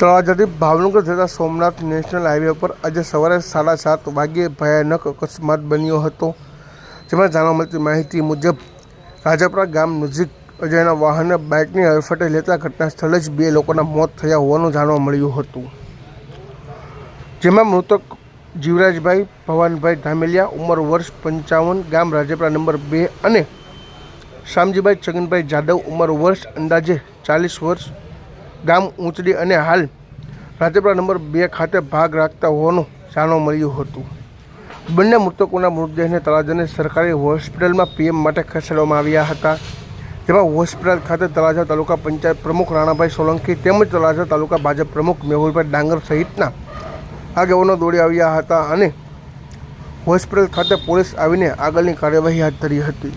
તળાજાથી ભાવનગર જતા Somnath national highway પર આજે સવારે સાડા સાત વાગ્યે ભયાનક અકસ્માત બન્યો હતો. જેમાં જાણવા મળતી માહિતી મુજબ, રાજાપુરા ગામ નજીક અજયના વાહને બાઇકની હરફટે લેતા ઘટના સ્થળે જ બે લોકોના મોત થયા હોવાનું જાણવા મળ્યું હતું. જેમાં મૃતક જીવરાજભાઈ, ભવાનભાઈ ધામેલિયા, ઉંમર વર્ષ પંચાવન, ગામ રાજપરા નંબર બે અને શામજીભાઈ છગનભાઈ જાદવ, ઉંમર વર્ષ અંદાજે ચાલીસ વર્ષ ગામ ઊંચડી અને હાલ રાજપરા નંબર બે ખાતે ભાગ રાખતા હોવાનું જાણવા મળ્યું હતું. બંને મૃતકોના મૃતદેહને તળાજાની સરકારી હોસ્પિટલમાં પીએમ માટે ખસેડવામાં આવ્યા હતા. જેમાં હોસ્પિટલ ખાતે તળાજા તાલુકા પંચાયત પ્રમુખ રાણાભાઈ સોલંકી તેમજ તળાજા તાલુકા ભાજપ પ્રમુખ મેહુલભાઈ ડાંગર સહિતના આગેવાનો દોડી આવ્યા હતા અને હોસ્પિટલ ખાતે પોલીસ આવીને આગળની કાર્યવાહી હાથ ધરી હતી.